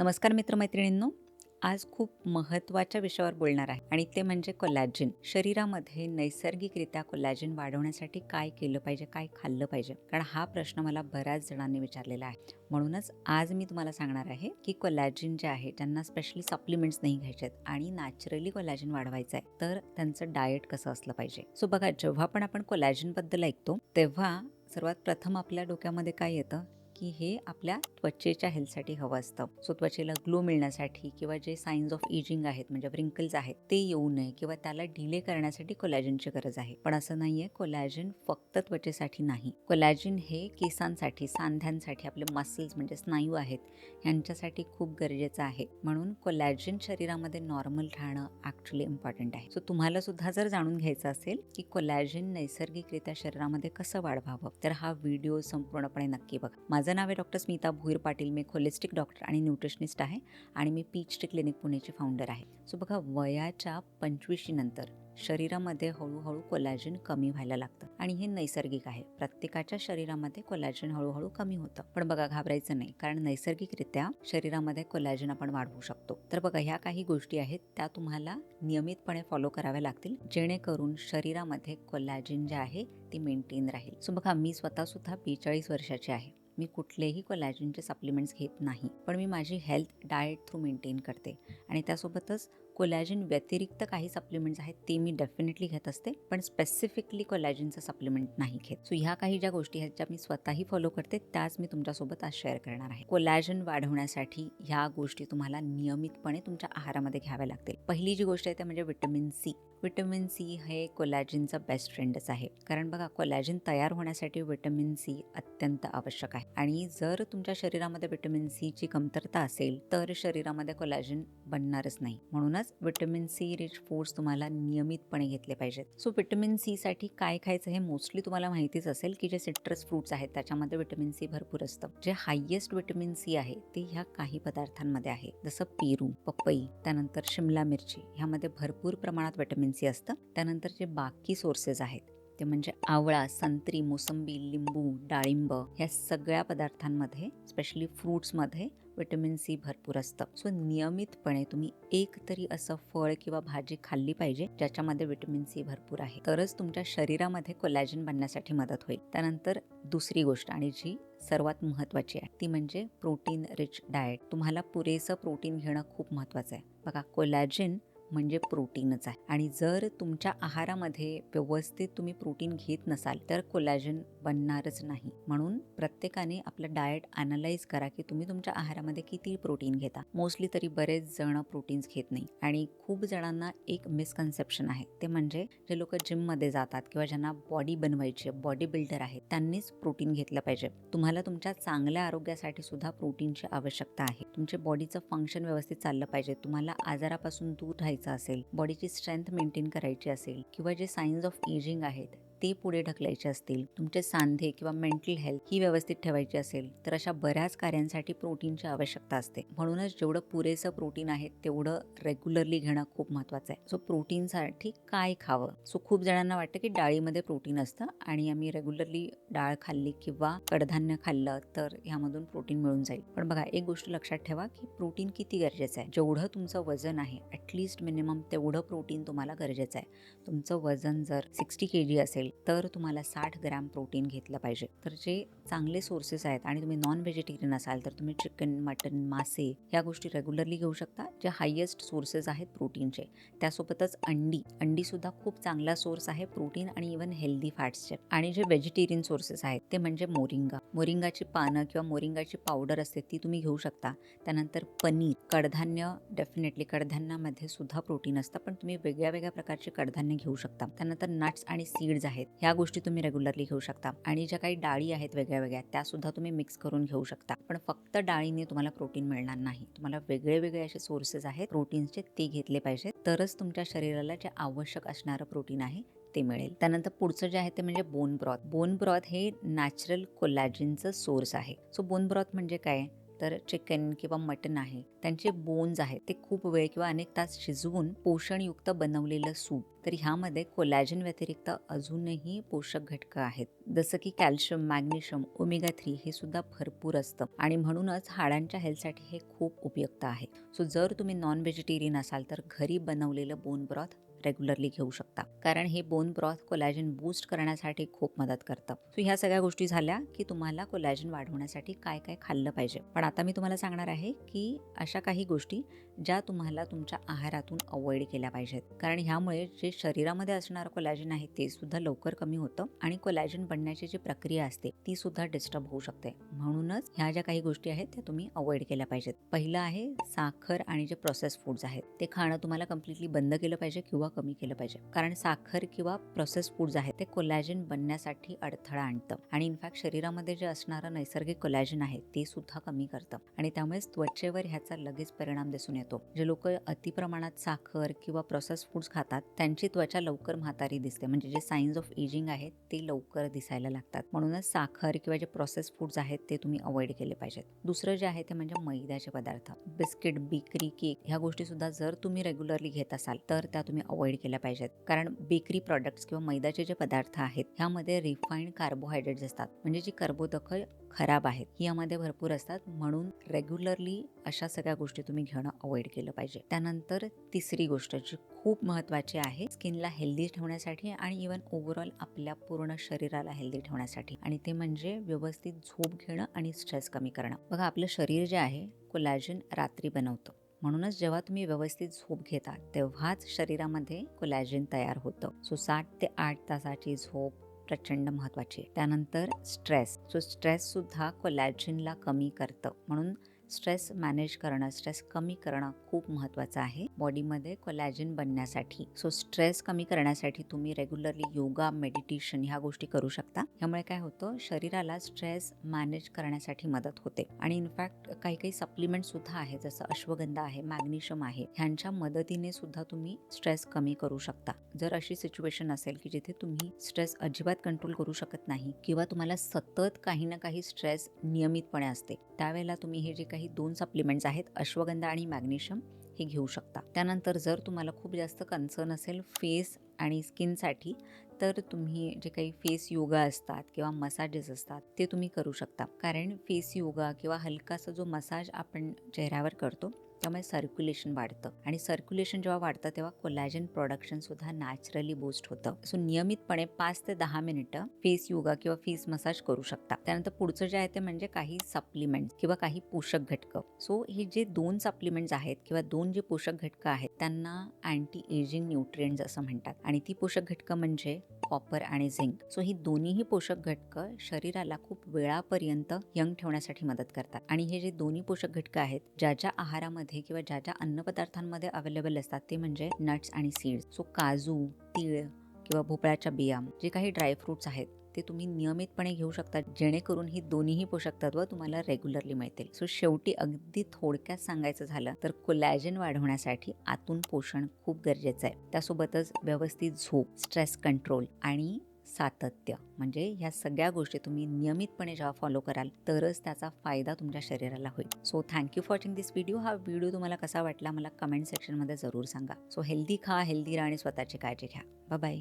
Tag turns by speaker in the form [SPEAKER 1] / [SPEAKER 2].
[SPEAKER 1] नमस्कार मित्रमैत्रिणींनो आज खूप महत्त्वाच्या विषयावर बोलणार आहे आणि ते म्हणजे कोलॅजिन शरीरामध्ये नैसर्गिकरित्या कोलॅजिन वाढवण्यासाठी काय केलं पाहिजे काय खाल्लं पाहिजे? कारण हा प्रश्न मला बऱ्याच जणांनी विचारलेला आहे. म्हणूनच आज मी तुम्हाला सांगणार आहे की कोलॅजिन जे आहे ज्यांना स्पेशली सप्लिमेंट्स नाही घ्यायचे आहेत आणि नॅचरली कोलॅजिन वाढवायचं आहे तर त्यांचं डाएट कसं असलं पाहिजे? सो बघा जेव्हा पण आपण कोलॅजिनबद्दल ऐकतो तेव्हा सर्वात प्रथम आपल्या डोक्यामध्ये काय येतं? की हे आपल्या त्वचेच्या हेल्थसाठी हवं असतं. सो त्वचेला ग्लो मिळण्यासाठी किंवा जे साइन्स ऑफ एजिंग आहेत म्हणजे रिंकल्स आहेत ते येऊ नये किंवा त्याला डिले करण्यासाठी कोलॅजिनची गरज आहे. पण असं नाहीये कोलॅजिन फक्त त्वचेसाठी नाही. कोलॅजिन हे केसांसाठी सांध्यांसाठी आपले मसल्स म्हणजे स्नायू आहेत यांच्यासाठी खूप गरजेचं आहे. म्हणून कोलॅजिन शरीरामध्ये नॉर्मल राहणं ॲक्च्युली इम्पॉर्टंट आहे. सो तुम्हाला सुद्धा जर जाणून घ्यायचं असेल की कोलॅजिन नैसर्गिकरित्या शरीरामध्ये कसं वाढवावं तर हा व्हिडिओ संपूर्णपणे नक्की बघा. माझं नाव आहे डॉक्टर स्मिता भुईर पाटील. मी होलिस्टिक डॉक्टर आणि न्यूट्रिशनिस्ट आहे आणि मी पीच टी क्लिनिक पुणेची फाउंडर आहे. सो बघा वयाच्या पंचवीशीनंतर शरीरामध्ये हळूहळू कोलॅजिन कमी व्हायला लागतं. आणि हे नैसर्गिक आहे. प्रत्येकाच्या शरीरामध्ये कोलॅजिन हळूहळू कमी होतं. पण बघा घाबरायचं नाही. कारण नैसर्गिकरित्या शरीरामध्ये कोलॅजिन आपण वाढवू शकतो. तर बघा ह्या काही गोष्टी आहेत. त्या तुम्हाला नियमितपणे फॉलो कराव्या लागतील. जेणेकरून शरीरामध्ये कोलॅजिन जे आहे ती मेंटेन राहील. सो बघा मी स्वतः सुद्धा बेचाळीस वर्षाची आहे. मी कुठलेही कोलॅजिनचे सप्लिमेंट्स घेत नाही. पण मी माझी हेल्थ डाएट थ्रू मेंटेन करते. आणि त्यासोबतच कोलॅजिन व्यतिरिक्त काही सप्लिमेंट्स आहेत ते मी डेफिनेटली घेत असते. पण स्पेसिफिकली कोलॅजिनचं सप्लिमेंट नाही घेत. सो ह्या काही ज्या गोष्टी आहेत ज्या मी स्वतःही फॉलो करते त्याच मी तुमच्यासोबत आज शेअर करणार आहे. कोलॅजन वाढवण्यासाठी ह्या गोष्टी तुम्हाला नियमितपणे तुमच्या आहारामध्ये घ्याव्या लागतील. पहिली जी गोष्ट आहे ते म्हणजे विटॅमिन सी विटॅमिन सी हे कोलॅजिनचा बेस्ट फ्रेंडच आहे. कारण बघा कोलॅजिन तयार होण्यासाठी विटॅमिन सी अत्यंत आवश्यक आहे. आणि जर तुमच्या शरीरामध्ये विटॅमिन सीची कमतरता असेल तर शरीरामध्ये कोलॅजिन बनणारच नाही. म्हणूनच विटॅमिन सी रिच फूड्स तुम्हाला नियमितपणे घेतले पाहिजेत. सो विटॅमिन सी साठी काय खायचं हे मोस्टली तुम्हाला माहितीच असेल की जे सिट्रस फ्रूट्स आहेत त्याच्यामध्ये विटॅमिन सी भरपूर असतं. जे हायेस्ट विटॅमिन सी आहे ते ह्या काही पदार्थांमध्ये आहे. जसं पेरू पपई त्यानंतर शिमला मिरची ह्यामध्ये भरपूर प्रमाणात विटॅमिन सी असतं. त्यानंतर जे बाकी सोर्सेस आहेत ते म्हणजे आवळा संत्री मोसंबी लिंबू डाळिंब ह्या सगळ्या पदार्थांमध्ये स्पेशली फ्रूट्समध्ये विटॅमिन सी भरपूर असतं. सो नियमितपणे तुम्ही एक तरी असं फळ किंवा भाजी खाल्ली पाहिजे ज्याच्यामध्ये विटॅमिन सी भरपूर आहे. तरच तुमच्या शरीरामध्ये कोलॅजिन बनण्यासाठी मदत होईल. त्यानंतर दुसरी गोष्ट आणि जी सर्वात महत्त्वाची आहे ती म्हणजे प्रोटीन रिच डाएट तुम्हाला पुरेसं प्रोटीन घेणं खूप महत्त्वाचं आहे. बघा कोलॅजिन म्हणजे प्रोटीनच आहे. आणि जर तुमच्या आहारामध्ये व्यवस्थित तुम्ही प्रोटीन घेत नसाल तर कोलॅजन बनणारच नाही. म्हणून प्रत्येकाने आपलं डाएट अनालाइज करा की तुम्ही तुमच्या आहारामध्ये किती प्रोटीन घेता. मोस्टली तरी बरेच जण प्रोटीन्स घेत नाही. आणि खूप जणांना एक मिसकन्सेप्शन आहे. ते म्हणजे जे लोक जिममध्ये जातात किंवा ज्यांना बॉडी बनवायची बॉडी बिल्डर आहेत त्यांनीच प्रोटीन घेतलं पाहिजे. तुम्हाला तुमच्या चांगल्या आरोग्यासाठी सुद्धा प्रोटीनची आवश्यकता आहे. तुमचे बॉडीचं फंक्शन व्यवस्थित चाललं पाहिजे. तुम्हाला आजारापासून दूर राहायचं असेल बॉडीची स्ट्रेंथ मेंटेन करायची असेल किंवा जे सायन्स ऑफ एजिंग आहेत ते पुढे ढकलायचे असतील तुमचे सांधे किंवा मेंटल हेल्थ ही व्यवस्थित ठेवायची असेल तर अशा बऱ्याच कार्यांसाठी प्रोटीनची आवश्यकता असते. म्हणूनच जेवढं पुरेसं प्रोटीन आहे तेवढं रेग्युलरली घेणं खूप महत्त्वाचं आहे. सो प्रोटीनसाठी काय खावं? सो खूप जणांना वाटतं की डाळीमध्ये प्रोटीन असतं आणि आम्ही रेग्युलरली डाळ खाल्ली किंवा कडधान्य खाल्लं तर ह्यामधून प्रोटीन मिळून जाईल. पण बघा एक गोष्ट लक्षात ठेवा की प्रोटीन किती गरजेचं आहे. जेवढं तुमचं वजन आहे ॲटलिस्ट मिनिमम तेवढं प्रोटीन तुम्हाला गरजेचं आहे. तुमचं वजन जर सिक्स्टी के जी असेल तर तुम्हाला साठ ग्रॅम प्रोटीन घेतलं पाहिजे. तर जे चांगले सोर्सेस आहेत आणि तुम्ही नॉन व्हेजिटेरियन असाल तर तुम्ही चिकन मटन मासे या गोष्टी रेग्युलरली घेऊ शकता. जे हायेस्ट सोर्सेस आहेत प्रोटीनचे त्यासोबतच अंडी. अंडी सुद्धा खूप चांगला सोर्स आहे प्रोटीन आणि इवन हेल्दी फॅट्सचे आणि जे व्हेजिटेरियन सोर्सेस आहेत ते म्हणजे मोरिंगा. मोरिंगाची पानं किंवा मोरिंगाची पावडर असते ती तुम्ही घेऊ शकता. त्यानंतर पनीर. कडधान्य डेफिनेटली कडधान्यामध्ये सुद्धा प्रोटीन असतं पण तुम्ही वेगळ्या वेगळ्या प्रकारचे कडधान्य घेऊ शकता. त्यानंतर नट्स आणि सीड्स आहेत. ह्या गोष्टी तुम्ही रेग्युलरली घेऊ शकता. आणि ज्या काही डाळी आहेत वेगळ्या वेगळ्या त्या सुद्धा तुम्ही मिक्स करून घेऊ शकता. पण फक्त डाळीने तुम्हाला प्रोटीन मिळणार नाही. तुम्हाला वेगळे वेगळे असे सोर्सेस आहेत. प्रोटीन्सचे ते घेतले पाहिजे तरच तुमच्या शरीराला जे आवश्यक असणारं प्रोटीन आहे ते मिळेल. त्यानंतर पुढचं जे आहे ते म्हणजे बोन ब्रॉथ बोन ब्रॉथ हे नॅचरल कोलॅजिनचं सोर्स आहे. सो बोन ब्रॉथ म्हणजे काय? तर चिकन किंवा मटन आहे त्यांचे बोन्स आहेत. ते खूप वेळ किंवा अनेक तास शिजवून पोषणयुक्त बनवलेलं सूप तर ह्यामध्ये कोलॅजन व्यतिरिक्त अजूनही पोषक घटकं आहेत. जसं की कॅल्शियम मॅग्नेशियम ओमेगा थ्री हे सुद्धा भरपूर असतं. आणि म्हणूनच हाडांच्या हेल्थसाठी हे खूप उपयुक्त आहे. सो जर तुम्ही नॉन व्हेजिटेरियन असाल तर घरी बनवलेलं बोन ब्रॉथ रेग्युलरली घेऊ शकता. कारण हे बोन ब्रॉथ कोलॅजन बूस्ट करण्यासाठी खूप मदत करतं. सो ह्या सगळ्या गोष्टी झाल्या की तुम्हाला कोलॅजन वाढवण्यासाठी काय काय खाल्लं पाहिजे. पण आता मी तुम्हाला सांगणार आहे की अशा काही गोष्टी ज्या तुम्हाला तुमच्या आहारातून अवॉइड केल्या पाहिजेत. कारण ह्यामुळे जे शरीरामध्ये असणारं कोलॅजन आहे ते सुद्धा लवकर कमी होतं आणि कोलॅजन बनण्याची जी प्रक्रिया असते ती सुद्धा डिस्टर्ब होऊ शकते. म्हणूनच ह्या ज्या काही गोष्टी आहेत त्या तुम्ही अवॉइड केल्या पाहिजेत. पहिलं आहे साखर आणि जे प्रोसेस फूड्स आहेत ते खाणं तुम्हाला कम्प्लिटली बंद केलं पाहिजे किंवा कमी केलं पाहिजे. कारण साखर किंवा प्रोसेस फूड्स आहेत ते कोलॅजिन बनण्यासाठी अडथळा आणतं. आणि इनफॅक्ट शरीरामध्ये जे असणारं नैसर्गिक कोलॅजन आहे ते सुद्धा कमी करतं. आणि त्यामुळेच त्वचेवर ह्याचा लगेच परिणाम दिसून येतो. जे लोक अतिप्रमाणात साखर किंवा प्रोसेस फूड्स खातात त्यांची त्वचा लवकर म्हातारी दिसते. म्हणजे जे सायन्स ऑफ एजिंग आहेत ते लवकर दिसायला लागतात. म्हणूनच साखर किंवा जे प्रोसेस फूड्स आहेत ते तुम्ही अवॉइड केले पाहिजेत. दुसरं जे आहे ते म्हणजे मैद्याचे पदार्थ. बिस्किट बेकरी केक ह्या गोष्टी सुद्धा जर तुम्ही रेग्युलरली घेत असाल तर त्या तुम्ही अवॉइड केल्या पाहिजेत. कारण बेकरी प्रॉडक्ट्स किंवा मैद्याचे जे पदार्थ आहेत ह्यामध्ये रिफाईंड कार्बोहायड्रेट्स असतात. म्हणजे जी कर्बोदकं खराब आहेत ही यामध्ये भरपूर असतात. म्हणून रेग्युलरली अशा सगळ्या गोष्टी तुम्ही घेणं अवॉइड केलं पाहिजे. त्यानंतर तिसरी गोष्ट जी खूप महत्वाची आहे स्किनला हेल्दी ठेवण्यासाठी आणि इवन ओव्हरऑल आपल्या पूर्ण शरीराला हेल्दी ठेवण्यासाठी. आणि ते म्हणजे व्यवस्थित झोप घेणं आणि स्ट्रेस कमी करणं. बघा आपलं शरीर जे आहे कोलॅजिन रात्री बनवतं. म्हणूनच जेव्हा तुम्ही व्यवस्थित झोप घेता तेव्हाच शरीरामध्ये कोलॅजिन तयार होतं. सो सात ते आठ तासाची झोप प्रचंड महत्वाची त्यानंतर स्ट्रेस सो स्ट्रेस सुद्धा कोलॅजिनला कमी करतं. म्हणून स्ट्रेस मॅनेज करणं स्ट्रेस कमी करणं खूप महत्त्वाचं आहे. बॉडीमध्ये कोलॅजिन बनण्यासाठी सो स्ट्रेस कमी करण्यासाठी तुम्ही रेग्युलरली योगा मेडिटेशन ह्या गोष्टी करू शकता. ह्यामुळे काय होतं शरीराला स्ट्रेस मॅनेज करण्यासाठी मदत होते. आणि इनफॅक्ट काही काही सप्लिमेंट सुद्धा आहे जसं अश्वगंधा आहे मॅग्नेशियम आहे ह्यांच्या मदतीने सुद्धा तुम्ही स्ट्रेस कमी करू शकता. जर अशी सिच्युएशन असेल की जिथे तुम्ही स्ट्रेस अजिबात कंट्रोल करू शकत नाही किंवा तुम्हाला सतत काही ना काही स्ट्रेस नियमितपणे असते त्यावेळेला तुम्ही हे जे काही दोन सप्लिमेंट्स आहेत अश्वगंधा आणि मॅग्नेशियम हे घेऊ शकता. त्यानंतर जर तुम्हाला खूप जास्त कन्सर्न असेल फेस आणि स्किनसाठी तर तुम्ही जे काही फेस योगा असतात किंवा मसाजेस असतात ते तुम्ही करू शकता. कारण फेस योगा किंवा हलकासा जो मसाज आपण चेहऱ्यावर करतो त्यामुळे सर्क्युलेशन वाढतं. आणि सर्क्युलेशन जेव्हा वाढतं तेव्हा कोलॅजन प्रोडक्शन सुद्धा नॅचरली बूस्ट होतं. सो नियमितपणे पाच ते दहा मिनिटं फेस योगा किंवा फेस मसाज करू शकता. त्यानंतर पुढचं जे आहे ते म्हणजे काही सप्लिमेंट्स किंवा काही पोषक घटकं. सो हे जे दोन सप्लिमेंट्स आहेत किंवा दोन जे पोषक घटकं आहेत त्यांना अँटी एजिंग न्यूट्रिएंट्स असं म्हणतात. आणि ती पोषक घटकं म्हणजे कॉपर आणि झिंक सो ही दोन्हीही पोषक घटकं शरीराला खूप वेळापर्यंत यंग ठेवण्यासाठी मदत करतात. आणि हे जे दोन्ही पोषक घटकं आहेत ज्या ज्या आहारामध्ये किंवा ज्या ज्या अन्नपदार्थांमध्ये अवेलेबल असतात ते म्हणजे नट्स आणि सीड्स सो काजू तीळ किंवा भोपळ्याच्या बिया जे काही ड्रायफ्रुट्स आहेत ते तुम्ही नियमितपणे घेऊ शकता. जेणेकरून ही दोन्हीही पोषक तत्व तुम्हाला रेग्युलरली मिळतील. सो शेवटी अगदी थोडक्यात सांगायचं झालं तर कोलॅजन वाढवण्यासाठी आतून पोषण खूप गरजेचं आहे. त्यासोबतच व्यवस्थित झोप स्ट्रेस कंट्रोल आणि सातत्य म्हणजे ह्या सगळ्या गोष्टी तुम्ही नियमितपणे जेव्हा फॉलो कराल तरच त्याचा फायदा तुमच्या शरीराला होईल. So thank you for watching this video हा व्हिडिओ तुम्हाला कसा वाटला मला कमेंट सेक्शनमध्ये जरूर सांगा. सो हेल्दी खा हेल्दी राहा आणि स्वतःची काळजी घ्या. बाय